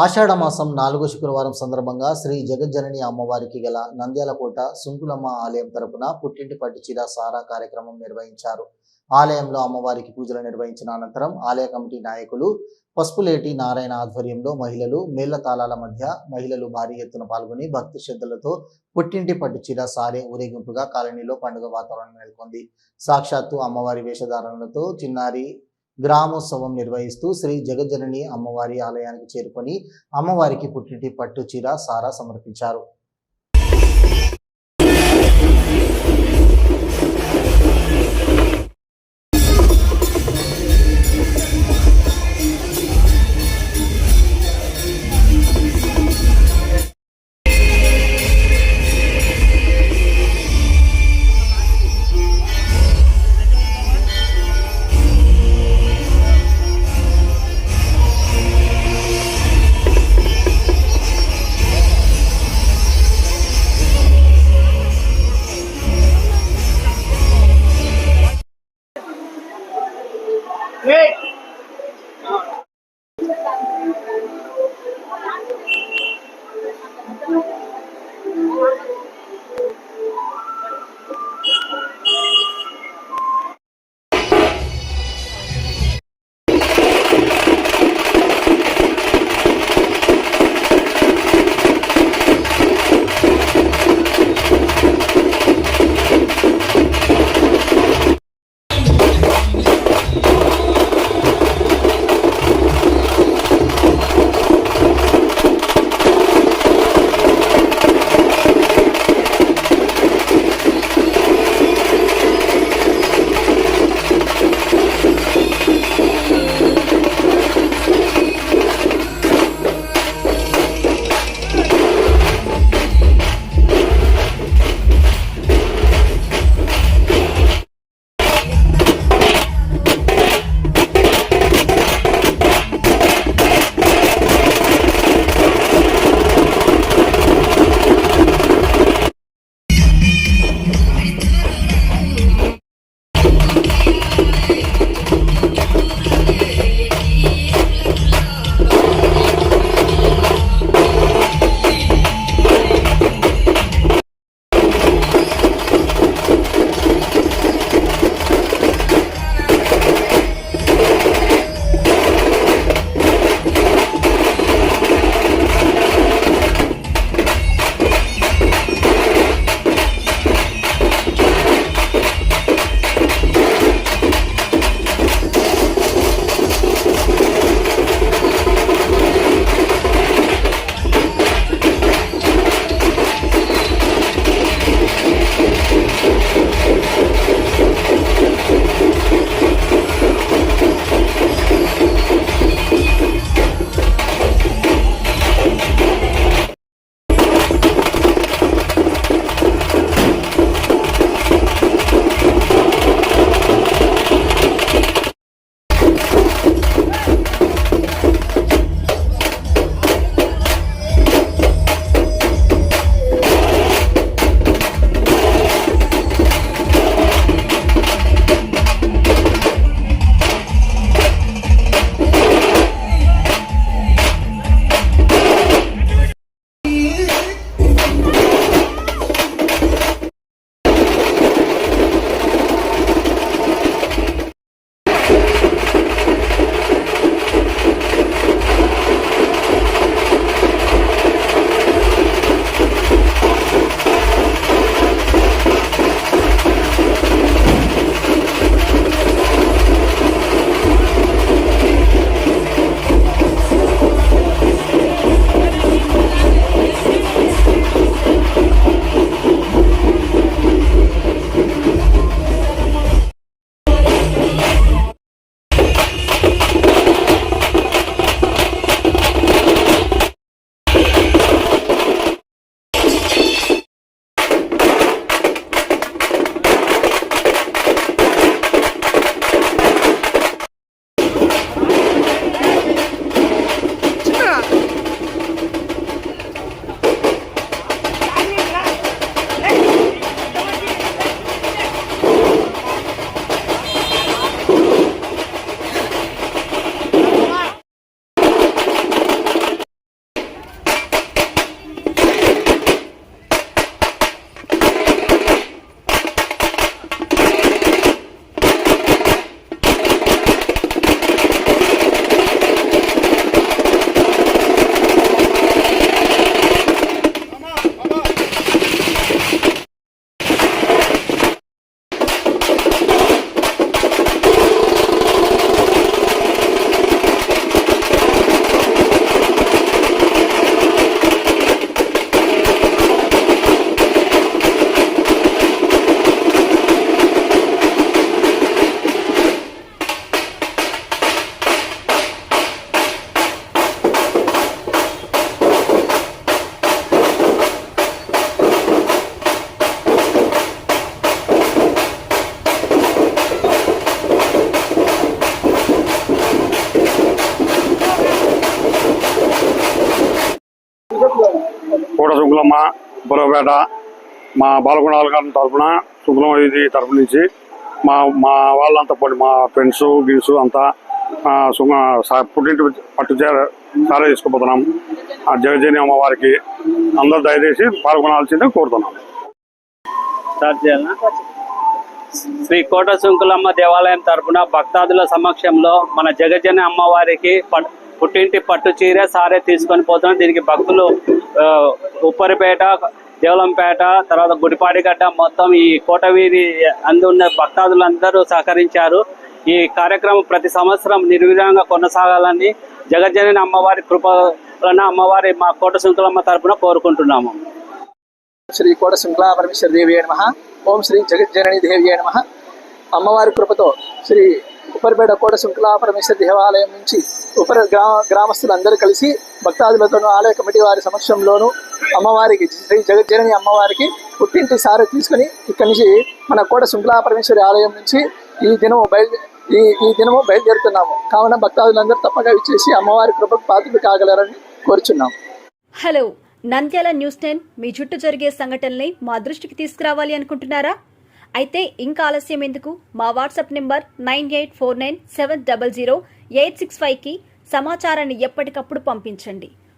ఆషాఢమాసం నాలుగో శుక్రవారం సందర్భంగా శ్రీ జగజ్జనని అమ్మవారికి గల నంద్యాలకోట సుంకులమ్మ ఆలయం తరపున పుట్టింటి పట్టు చీర సారా కార్యక్రమం నిర్వహించారు. ఆలయంలో అమ్మవారికి పూజలు నిర్వహించిన అనంతరం ఆలయ కమిటీ నాయకులు పసుపులేటి నారాయణ ఆధ్వర్యంలో మహిళలు మేళ్ళ తాళాల మధ్య మహిళలు భారీ ఎత్తున పాల్గొని భక్తి శ్రద్ధలతో పుట్టింటి పట్టు చీర సారే ఊరేగింపుగా కాలనీలో పండుగ వాతావరణం నెలకొంది. సాక్షాత్తు అమ్మవారి వేషధారణలతో చిన్నారి గ్రామోత్సవం నిర్వహిస్తూ శ్రీ జగజ్జనని అమ్మవారి ఆలయానికి చేరుకొని అమ్మవారికి పుట్టింటి పట్టు చీర సారా సమర్పించారు. సుంకులమ్మ బుర్రపేట మా బాలకొండ గారి తరఫున శుక్లం ఇది తరఫు నుంచి మా మా వాళ్ళంతా పడి మా ఫ్రెండ్స్ గిన్స్ అంతా పుట్టింటి పట్టు చీర సారే తీసుకుపోతున్నాం. ఆ జగజని అమ్మవారికి అందరూ దయచేసి పాల్గొనాల్సిందే కోరుతున్నాం. శ్రీ కోట శుంకులమ్మ దేవాలయం తరపున భక్తాదుల సమక్షంలో మన జగజని అమ్మవారికి పుట్టింటి పట్టు చీర సారే తీసుకొని పోతున్నాం. దీనికి భక్తులు ఉప్పరిపేట దేవలంపేట తర్వాత గుడిపాడిగడ్డ మొత్తం ఈ కోటవీరి అందున్న భక్తాదులందరూ సహకరించారు. ఈ కార్యక్రమం ప్రతి సంవత్సరం నిర్విధంగా కొనసాగాలని జగజ్జనని అమ్మవారి కృప వలన అమ్మవారి మా కోట శృంఖలమ్మ తరపున కోరుకుంటున్నాము. శ్రీ కోట శృంఖలా పరమేశ్వర దేవి నమ. ఓం శ్రీ జగజ్జనని దేవి నమ. అమ్మవారి కృపతో శ్రీ ఉపరిపేట కోట శృంఖలా పరమేశ్వర దేవాలయం నుంచి ఉపరి గ్రామ గ్రామస్తులందరూ కలిసి భక్తాదులతోనూ ఆలయ కమిటీ వారి సమక్షంలోనూ అమ్మవారికి శ్రీ జగజ్జనని అమ్మవారికి పుట్టింటి సారి తీసుకుని ఇక్కడి నుంచి మన కోట శృంఖలా పరమేశ్వరి ఆలయం నుంచి ఈ దినము బయలు ఈ ఈ దినము బయలుదేరుతున్నాము. కావున భక్తాదులందరూ తప్పగా ఇచ్చేసి అమ్మవారి కృపకు పాత్రలు కాగలరని కోరుచున్నాం. హలో నంద్యాల న్యూస్ టెన్ మీ చుట్టూ జరిగే సంఘటనల్ని మా దృష్టికి తీసుకురావాలి అనుకుంటున్నారా? అయితే ఇంకా ఆలస్యం ఎందుకు? మా WhatsApp number nine eight four nine seven double zero eight six ఫైవ్కి సమాచారాన్ని ఎప్పటికప్పుడు పంపించండి.